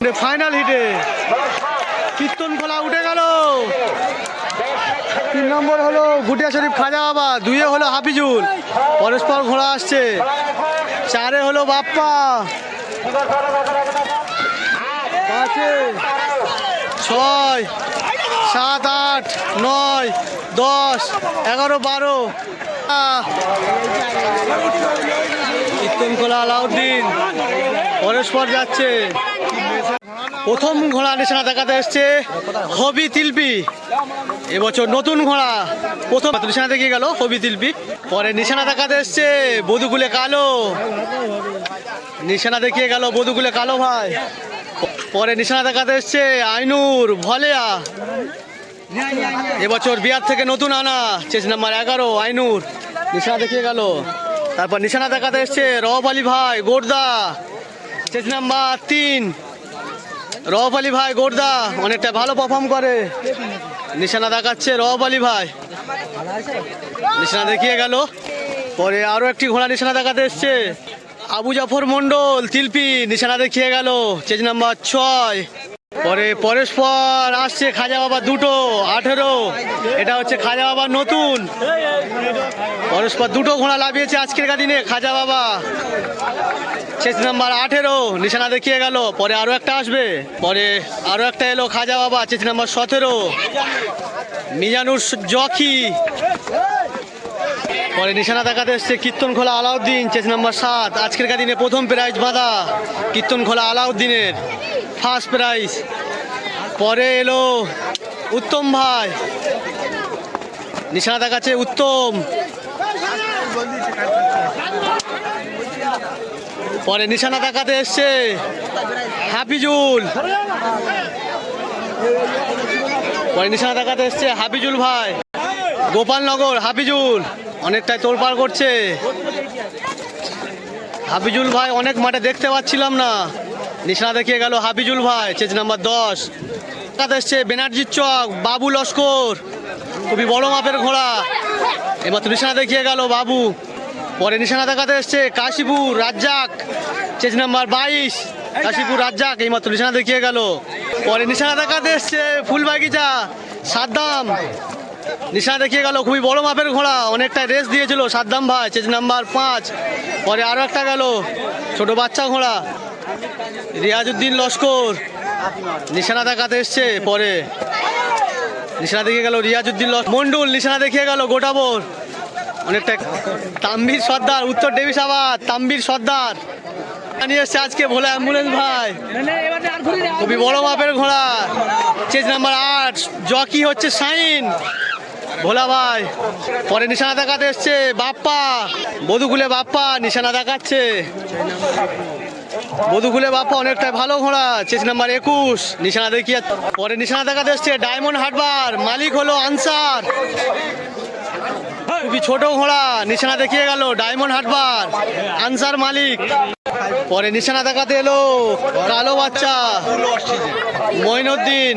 Final হিটে কীর্তন খোলা উঠে গেল। তিন নম্বর হলো গুটিয়া শরীফ খাজা বাবা দুইয়ে হলো হাফিজুল, পরস্পর ঘোড়া আসছে। চারে হলো বাপ্পা। ছয়, সাত, আট, নয়, দশ, এগারো, বারো। কীর্তন খোলা আলাউদ্দিন। পরস্পর যাচ্ছে। প্রথম ঘোড়া নিশানা দেখাতে এসছে হবি তিলপি। এবছর নতুন ঘোড়া প্রথম নিশানা দেখিয়ে গেল হবি তিলপি। পরে নিশানা দেখাতে এসছে বধুগুলে কালো। নিশানা দেখিয়ে গেল বধুগুলে কালো ভাই। পরে নিশানা দেখাতে এসছে আইনুর ভলেয়া। এবছর বিহার থেকে নতুন আনা, চেস নাম্বার এগারো, আইনুর। নিশানা দেখিয়ে গেল। তারপর নিশানা দেখাতে এসছে রব আলী ভাই, গোর্দা। চেস নাম্বার তিন। রব আলী ভাই, গোর্দা, অনেকটা ভালো পারফর্ম করে। নিশানা দেখাচ্ছে রব আলী ভাই। নিশানা দেখিয়ে গেল। পরে আরও একটি ঘোড়া নিশানা দেখাতে এসছে। আবু জাফর মণ্ডল, তিলপি, নিশানা দেখিয়ে গেল। চেজ নাম্বার ছয়। পরে পরস্পর আসছে খাজা বাবা দুটো, আঠেরো। এটা হচ্ছে খাজা বাবার নতুন। পরস্পর দুটো ঘোড়া লাভিয়েছে আজকের দিনে খাজা বাবা। শেষ নাম্বার আঠেরো, নিশানা দেখিয়ে গেল। পরে আরও একটা আসবে। পরে আরও একটা এলো খাজা বাবা চেস নাম্বার সতেরো। মিজানুর জকি। পরে নিশানা দেখাতে এসছে কীর্তন খোলা আলাউদ্দিন, চেস নাম্বার সাত। আজকের দিনে প্রথম প্রাইজ বাঁধা কীর্তন খোলা আলাউদ্দিনের ফার্স্ট প্রাইজ পরে এলো উত্তম ভাই। নিশানা দেখাচ্ছে উত্তম। পরে নিশানা দেখাতে এসছে হাফিজুল। পরে নিশানা দেখাতে এসছে হাফিজুল ভাই। গোপালনগর, হাফিজুল। অনেকটাই তোড়পাড় করছে। হাফিজুল ভাই, অনেক মাঠে দেখতে পাচ্ছিলাম না। নিশানা দেখিয়ে গেল হাফিজুল ভাই, চেজ নাম্বার দশ। দেখাতে এসছে বেনার্জির চক, বাবু লস্কর। খুবই বড় মাপের ঘোড়া। এবার তো নিশানা দেখিয়ে গেল বাবু। পরে নিশানা দেখাতে এসছে কাশীপুর, রাজ্জাক। চেজ নাম্বার বাইশ, কাশীপুর, রাজ্জাক। এইমাত্র নিশানা দেখিয়ে গেল। পরে নিশানা দেখাতে এসছে ফুলবাগিচা, সাদ্দাম। নিশানা দেখিয়ে গেল, খুবই বড় মাপের ঘোড়া অনেকটা রেস দিয়েছিল, সাদ্দাম ভাই, চেজ নাম্বার পাঁচ। পরে আরও একটা গেল, ছোট বাচ্চা ঘোড়া, রিয়াজউদ্দিন লস্কর। নিশানা দেখাতে এসছে, পরে। নিশানা দেখিয়ে গেল, রিয়াজউদ্দিন মন্ডল নিশানা দেখিয়ে গেল গোটাবর অনেকটা তাম্বির সর্দার, উত্তর ডেভিস আবার তাম্বির সর্দার। নিয়ে এসছে আজকে ভোলা অ্যাম্বুলেন্স ভাই। খুবই বড় মাপের ঘোড়া। চেজ নাম্বার আট জকি হচ্ছে সাইন ভোলা ভাই পরে নিশানা দেখাতে এসছে বাপ্পা। বধুকুলে বাপ্পা নিশানা দেখাচ্ছে। বধুকুলে বাপ্পা অনেকটাই ভালো ঘোড়া। চেস নাম্বার একুশ নিশানা দেখিয়ে পরে নিশানা দেখাতে এসছে ডায়মন্ড হাটবার মালিক হলো আনসার। খুবই ছোট ঘোড়া নিশানা দেখিয়ে গেল ডায়মন্ড হাটবার আনসার মালিক। পরে নিশানা দেখাতে এলো কালো বাচ্চা। মঈনুদ্দিন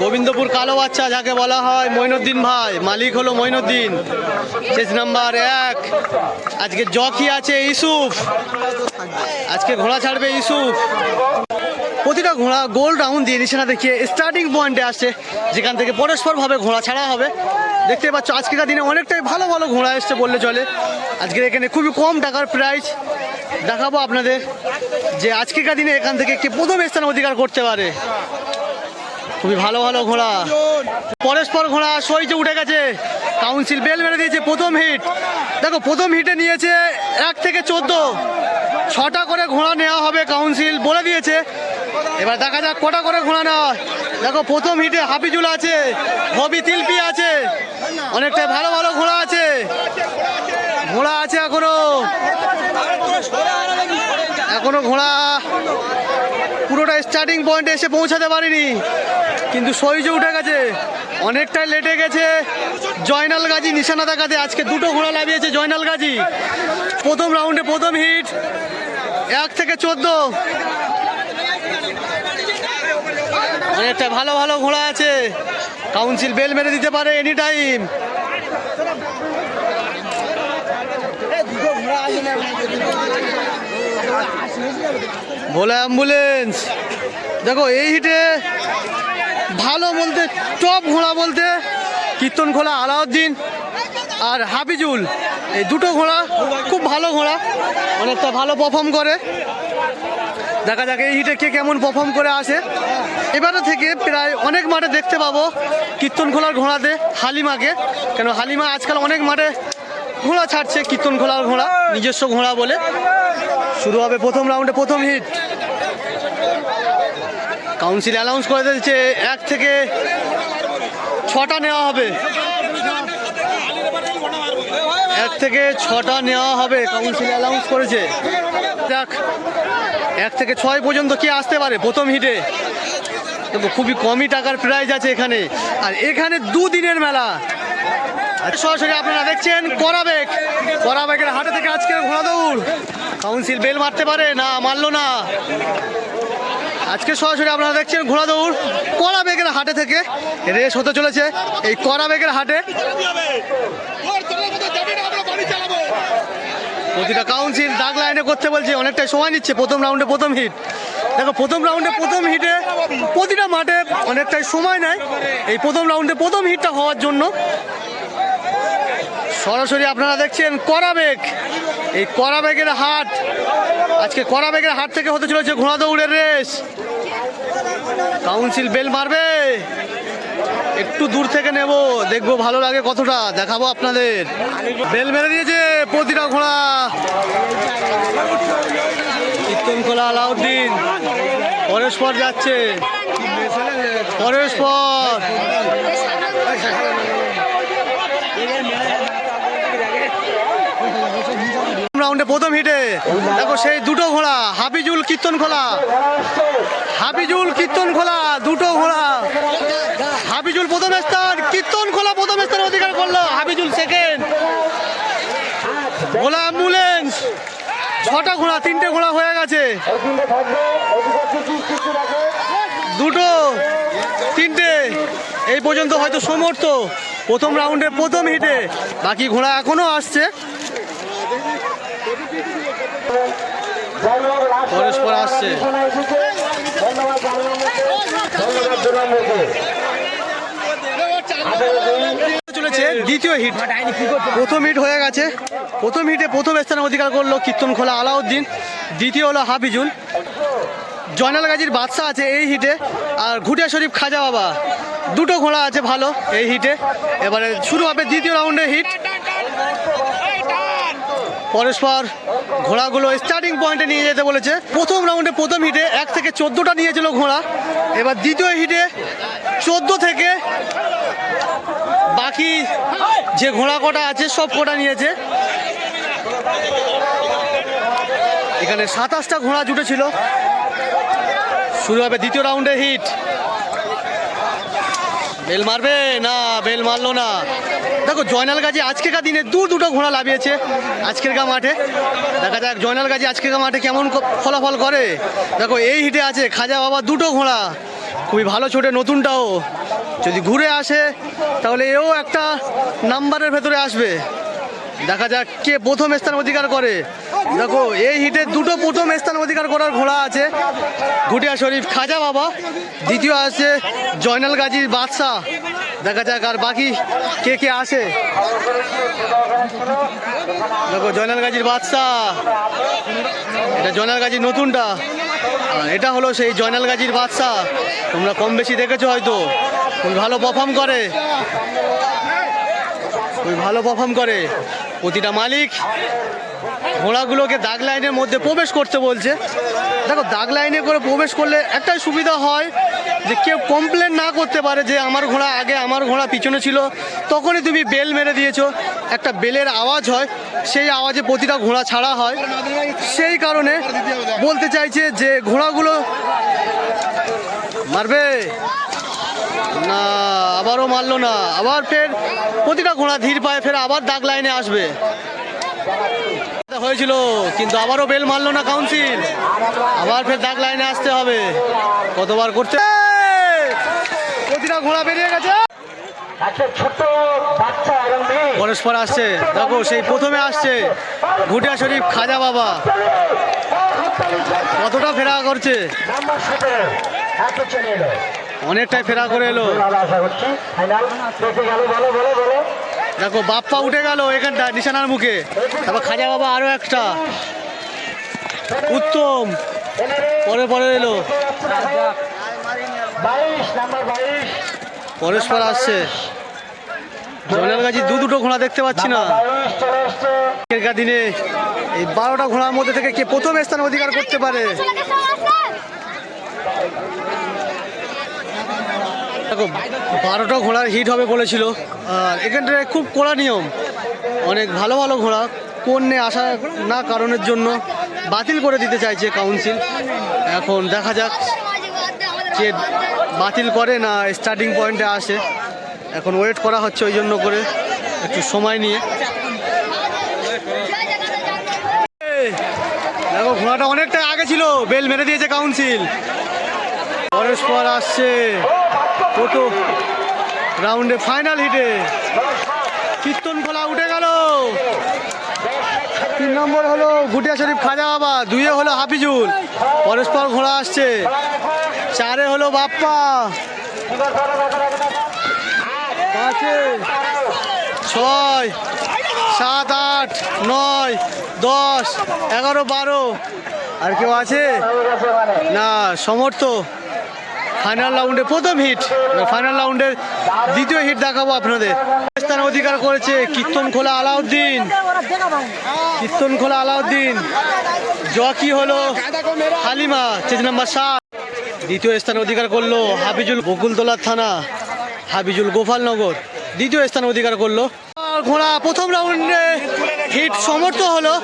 গোবিন্দপুর কালো বাচ্চা যাকে বলা হয় মঈনুদ্দিন ভাই, মালিক হলো মঈনুদ্দিন শেষ নাম্বার এক। আজকে জকি আছে ইসুফ আজকে ঘোড়া ছাড়বে ইসুফ প্রতিটা ঘোড়া গোল রাউন্ড দিয়ে নিশানা দেখিয়ে স্টার্টিং পয়েন্টে আসছে। যেখান থেকে পরস্পরভাবে ঘোড়া ছাড়া হবে। দেখতে পাচ্ছ আজকের দিনে অনেকটাই ভালো ভালো ঘোড়া এসছে বললে চলে। আজকের এখানে খুবই কম টাকার প্রাইস দেখাবো আপনাদের যে আজকেকার দিনে এখান থেকে কে প্রথম স্থান অধিকার করতে পারে। খুবই ভালো ভালো ঘোড়া। পরস্পর ঘোড়া সইচে উঠে গেছে। কাউন্সিল বেল মেরে দিয়েছে প্রথম হিট। দেখো, প্রথম হিটে নিয়েছে এক থেকে চোদ্দ। ছটা করে ঘোড়া নেওয়া হবে কাউন্সিল, বলে দিয়েছে। এবার দেখা যাক কটা করে ঘোড়া নেওয়া দেখো, প্রথম হিটে হাফিজুল আছে, হবি তিলপি আছে অনেকটা ভালো ভালো ঘোড়া আছে। ঘোড়া আছে এখনও। এখনও ঘোড়া পুরোটা স্টার্টিং পয়েন্টে এসে পৌঁছাতে পারিনি। কিন্তু সইজে উঠে গেছে। অনেকটাই লেটে গেছে। জয়নাল গাজী নিশানা দেখাতে আজকে দুটো ঘোড়া লাগিয়েছে জয়নাল গাজী। প্রথম রাউন্ডে প্রথম হিট এক থেকে চোদ্দ। অনেকটা ভালো ভালো ঘোড়া আছে। কাউন্সিল বেল মেরে দিতে পারে এনি টাইম ভোলা অ্যাম্বুলেন্স। দেখো, এই হিটে ভালো বলতে, টপ ঘোড়া বলতে কীর্তন ঘোড়া, আলাউদ্দিন আর হাবিজুল এই দুটো ঘোড়া খুব ভালো ঘোড়া, অনেকটা ভালো পারফর্ম করে। দেখা যাক এই হিটে কে কেমন পারফর্ম করে আসে। এবারে থেকে প্রায় অনেক মাঠে দেখতে পাবো কীর্তন খোলার ঘোড়াতে হালিমাকে। কেন, হালিমা আজকাল অনেক মাঠে ঘোড়া ছাড়ছে, কীর্তন খোলার ঘোড়া, নিজস্ব ঘোড়া বলে। শুরু হবে প্রথম রাউন্ডে প্রথম হিট। কাউন্সিল অ্যানাউন্স করে দিয়েছে এক থেকে ছটা নেওয়া হবে। এক থেকে ছটা নেওয়া হবে, কাউন্সিল অ্যানাউন্স করেছে। দেখ, এক থেকে ছয় পর্যন্ত কে আসতে পারে প্রথম হিটে? দেখো, খুবই কমই টাকার প্রাইজ আছে এখানে। আর এখানে দুদিনের মেলা। সরাসরি আপনারা দেখছেন করাবেক। করাবেকের হাটে থেকে আজকে ঘোড়া দৌড় কাউন্সিল বেল মারতে পারে? না, মারলো না। আজকে সরাসরি আপনারা দেখছেন ঘোড়া দৌড় কড়া বেগের হাটে থেকে রেস হতে চলেছে। এই কড়া বেগের হাটে প্রতিটা কাউন্সিল দাগ লাইনে করতে বলছে, অনেকটাই সময় নিচ্ছে প্রথম রাউন্ডে প্রথম হিট দেখো, প্রথম রাউন্ডে প্রথম হিটে প্রতিটা মাঠে অনেকটাই সময় নেয়। এই প্রথম রাউন্ডে প্রথম হিটটা হওয়ার জন্য সরাসরি আপনারা দেখছেন করাবেগ এই কড়া করাবেগের হাট। আজকে করাবেগের হাট থেকে হতে চলেছে ঘোড়া দৌড়ের রেস কাউন্সিল বেল মারবে। একটু দূর থেকে নেব, দেখব ভালো লাগে কতটা, দেখাবো আপনাদের। বেল মেরে দিয়েছে প্রতিটা ঘোড়া। কীর্তন খোলা আলাউদ্দিন পরস্পর যাচ্ছে। পরস্পর রাউন্ডে প্রথম হিটে দেখো সেই দুটো ঘোড়া হাবিজুল কীর্তন খোলা। হাবিজুল কীর্তন খোলা, দুটো ঘোড়া। হাবিজুল প্রথম স্থান, কীর্তন খোলা প্রথম স্থান অধিকার করল হাবিজুল সেকেন্ড ঘোলা অ্যাম্বুলেন্স ছটা ঘোড়া, তিনটে ঘোড়া হয়ে গেছে। দুটো, তিনটে। এই পর্যন্ত হয়তো সমর্থ, প্রথম রাউন্ডে প্রথম হিটে বাকি ঘোড়া এখনও আসছে। পরস্পর আসছে। চলেছে দ্বিতীয় হিট প্রথম হিট হয়ে গেছে। প্রথম হিটে প্রথম স্থানে অধিকার করল কীর্তন খোলা আলাউদ্দিন। দ্বিতীয় হলো হাফিজুল। জয়নাল গাজীর বাদশা আছে এই হিটে আর ঘুটিয়া শরীফ খাজা বাবা। দুটো ঘোড়া আছে ভালো এই হিটে এবারে শুরু হবে দ্বিতীয় রাউন্ডে হিট পরস্পর ঘোড়াগুলো স্টার্টিং পয়েন্টে নিয়ে যেতে বলেছে। প্রথম রাউন্ডে প্রথম হিটে এক থেকে চোদ্দোটা নিয়েছিল ঘোড়া। এবার দ্বিতীয় হিটে চোদ্দ থেকে বাকি যে ঘোড়া কটা আছে, সব কটা নিয়েছে। এখানে সাতাশটা ঘোড়া জুটেছিল। শুরু হবে দ্বিতীয় রাউন্ডে হিট বেল মারবে? না, বেল মারলো না। দেখো, জয়নাল গাজী আজকেকার দিনে দু দুটো ঘোড়া লাভিয়েছে আজকের গা মাঠে। দেখা যাক, জয়নাল গাজী আজকের গা মাঠে কেমন ফলাফল করে। দেখো, এই হিটে আছে, খাজা বাবা দুটো ঘোড়া। খুবই ভালো ছোটে নতুনটাও। যদি ঘুরে আসে, তাহলে এও একটা নাম্বারের ভেতরে আসবে। দেখা যাক কে প্রথম স্থান অধিকার করে। দেখো, এই হিটে দুটো প্রথম স্থান অধিকার করার ঘোড়া আছে ঘুটিয়া শরীফ খাজা বাবা। দ্বিতীয় আছে জয়নাল গাজীর বাদশাহ। দেখা যাক আর বাকি কে কে আসে। দেখো জয়নাল গাজীর বাদশাহ। এটা জয়নাল গাজীর নতুনটা। এটা হলো সেই জয়নাল গাজীর বাদশাহ। তোমরা কম বেশি দেখেছ হয়তো। খুব ভালো পারফর্ম করে। খুবই ভালো পারফর্ম করে। প্রতিটা মালিক ঘোড়াগুলোকে দাগ লাইনের মধ্যে প্রবেশ করতে বলছে। দেখো দাগ লাইনে করে প্রবেশ করলে একটাই সুবিধা হয় যে কেউ কমপ্লেন না করতে পারে যে আমার ঘোড়া আগে আমার ঘোড়া পিছনে ছিল, তখনই তুমি বেল মেরে দিয়েছ। একটা বেলের আওয়াজ হয়, সেই আওয়াজে প্রতিটা ঘোড়া ছাড়া হয়। সেই কারণে বলতে চাইছে যে ঘোড়াগুলো মারবে। না, আবারও মারলো না। আবার ফের প্রতিটা ঘোড়া ধীর পায়ে ফের আবার দাগ লাইনে আসবে। হয়েছিল, কিন্তু আবারও বেল মারলো না কাউন্সিল আবার ফের দাগ লাইনে আসতে হবে। কতবার করতে ঘোড়া বেরিয়ে গেছে। পরস্পর আসছে। দেখো সেই প্রথমে আসছে ঘুটিয়া শরীফ খাজা বাবা। কতটা ফেরা করছে। অনেকটাই ফেরা করে এলো। ভালো আশা করছি। ফাইনাল বেঁচে গেল বলো বলো বলো। দেখো বাপ্পা উঠে গেল এখানটা নিশানার মুখে। তারপর খাজা বাবা আরও একটা। উত্তম। পরে পরে এলো। বাইশ নাম্বার বাইশ। পরস্পর আসছে। জলের কাছে দু দুটো ঘোড়া দেখতে পাচ্ছি না। আগেরকার দিনে এই বারোটা ঘোড়ার মধ্যে থেকে কে প্রথম স্থান অধিকার করতে পারে। দেখো, বারোটা ঘোড়ার হিট হবে বলেছিল। আর এখানটায় খুব কড়া নিয়ম। অনেক ভালো ভালো ঘোড়া, কোন আসা না কারণের জন্য বাতিল করে দিতে চাইছে কাউন্সিল এখন দেখা যাক যে বাতিল করে না স্টার্টিং পয়েন্টে আসে। এখন ওয়েট করা হচ্ছে ওই জন্য করে, একটু সময় নিয়ে। দেখো, ঘোড়াটা অনেকটা আগে ছিল বেল মেরে দিয়েছে কাউন্সিল পরস্পর আসছে কত রাউন্ডে ফাইনাল হিটে কীর্তন খোলা উঠে গেল। তিন নম্বর হলো গুটিয়া শরীফ খাজা বাবা, দুইয়ে হলো হাফিজুল। পরস্পর ঘোড়া আসছে। চারে হলো বাপ্পা। ছয়, সাত, আট, নয়, দশ, এগারো, বারো। আর কেউ আছে? না, সমর্থ। ফাইনাল রাউন্ডে প্রথম হিট ফাইনাল রাউন্ডের দ্বিতীয় হিট দেখাবো আপনাদের। স্থান অধিকার করেছে কীর্তন খোলা আলাউদ্দিন। কীর্তন খোলা আলাউদ্দিন। জকি হলো হালিমা চেজ নাম্বার সাত। দ্বিতীয় স্থান অধিকার করল হাবিজুল বকুলতলার থানা হাবিজুল গোপালনগর। দ্বিতীয় স্থান অধিকার করল। ঘোড়া, প্রথম রাউন্ডে হিট সমর্থ হলো।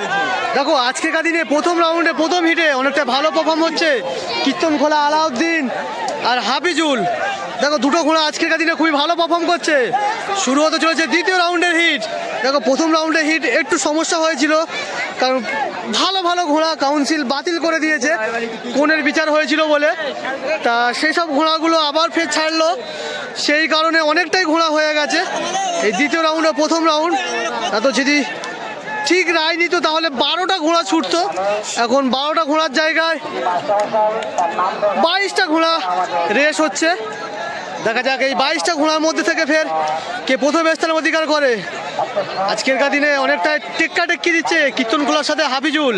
দেখো আজকের দিনে প্রথম রাউন্ডে প্রথম হিটে অনেকটা ভালো পারফর্ম হচ্ছে। কীর্তন খোলা আলাউদ্দিন আর হাবিজুল দেখো, দুটো ঘোড়া আজকের দিনে খুবই ভালো পারফর্ম করছে। শুরু হতে চলেছে দ্বিতীয় রাউন্ডের হিট দেখো, প্রথম রাউন্ডের হিট একটু সমস্যা হয়েছিল। কারণ ভালো ভালো ঘোড়া কাউন্সিল বাতিল করে দিয়েছে। কোনের বিচার হয়েছিল বলে। তা সেই সব ঘোড়াগুলো আবার ফের ছাড়লো। সেই কারণে অনেকটাই ঘোড়া হয়ে গেছে। এই দ্বিতীয় রাউন্ডে প্রথম রাউন্ড এত যদি ঠিক রায় নিত, তাহলে বারোটা ঘোড়া ছুটতো। এখন বারোটা ঘোড়ার জায়গায় বাইশটা ঘোড়া রেস হচ্ছে। দেখা যাক এই বাইশটা ঘোড়ার মধ্যে থেকে ফের কে প্রথম স্থান অধিকার করে। আজকের দিনে অনেকটা টেক্কা টেক্কি দিচ্ছে কীর্তন খোলার সাথে হাবিজুল।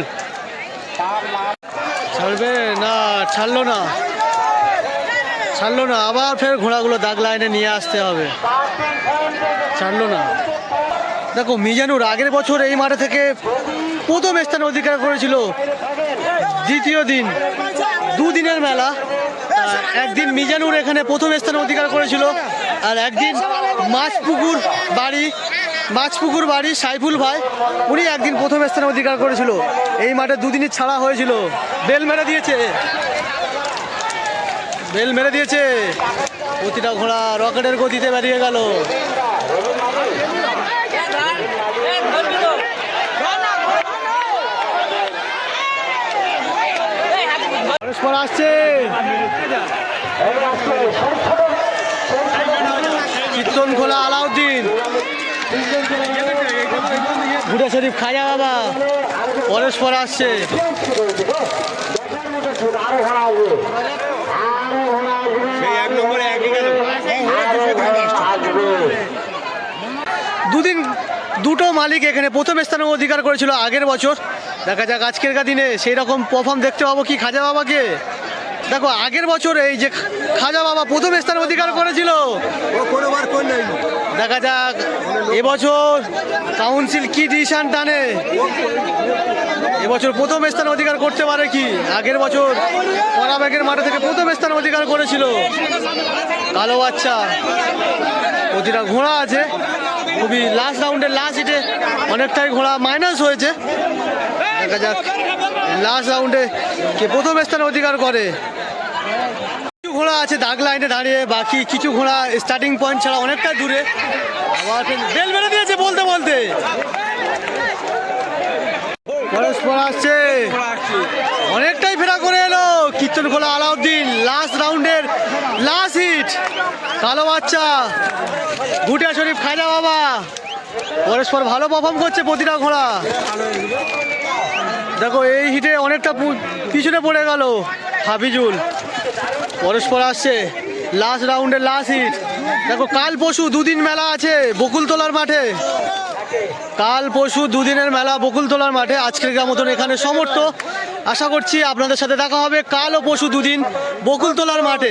ছাড়বে না, ছাড়লো না। ছাড়লো না, আবার ফের ঘোড়াগুলো দাগ লাইনে নিয়ে আসতে হবে। ছাড়লো না। দেখো, মিজানুর আগের বছর এই মাঠে থেকে প্রথম স্থান অধিকার করেছিল। দ্বিতীয় দিন, দুদিনের মেলা। একদিন মিজানুর এখানে প্রথম স্থান অধিকার করেছিল, আর একদিন মাছপুকুর বাড়ি মাছপুকুর বাড়ি সাইফুল ভাই, উনি একদিন প্রথম স্থান অধিকার করেছিল। এই মাঠে দুদিনই ছাড়া হয়েছিল। বেল মেরে দিয়েছে। বেল মেরে দিয়েছে। প্রতিটা ঘোড়া রকেটের গতিতে বেরিয়ে গেল। আসছে। কীর্তন খোলা আলাউদ্দিন ভুটা শরীফ খাজা বাবা। পরস্পর আসছে। গেল। আসবে দুদিন দুটো মালিক এখানে প্রথম স্থানে অধিকার করেছিল আগের বছর। দেখা যাক আজকের দিনে সেই রকম পারফর্ম দেখতে পাবো কি খাজা বাবাকে। দেখো আগের বছর এই যে খাজা বাবা প্রথম স্থান অধিকার করেছিল। দেখা যাক এবছর কাউন্সিল কি ডিসিশন টানে। এবছর প্রথম স্থান অধিকার করতে পারে কি? আগের বছর কড়াব্যাগের মাঠে থেকে প্রথম স্থান অধিকার করেছিল। কালো বাচ্চা প্রতিটা ঘোড়া আছে। খুবই লাস্ট রাউন্ডে লাস্ট হিটে অনেকটাই ঘোড়া মাইনাস হয়েছে। দেখা যাক লাস্ট রাউন্ডে কে প্রথম স্থান অধিকার করে। ঘোড়া আছে দাগ লাইনে দাঁড়িয়ে, বাকি কিছু ঘোড়া স্টার্টিং পয়েন্ট ছাড়া অনেকটা দূরে। আবার বেল মেরে দিয়েছে বলতে বলতে। পরস্পর আসছে। অনেকটাই ফেরা করে এলো কীর্তন খোলা আলাউদ্দিন লাস্ট রাউন্ডের লাস্ট হিট কালো বাচ্চা ভুটিয়া শরীফ, খাজা বাবা। পরস্পর ভালো পারফর্ম করছে প্রতিটা ঘোড়া। দেখো, এই হিটে অনেকটা পিছনে পড়ে গেল হাবিজুল পরস্পর আসছে। লাস্ট রাউন্ডের লাস্ট হিট দেখো, কাল পশু দুদিন মেলা আছে বকুলতলার মাঠে। কাল পশু দুদিনের মেলা বকুলতলার মাঠে। আজকের মতন এখানে সমর্থ। আশা করছি আপনাদের সাথে দেখা হবে। কাল ও পশু দুদিন বকুলতলার মাঠে।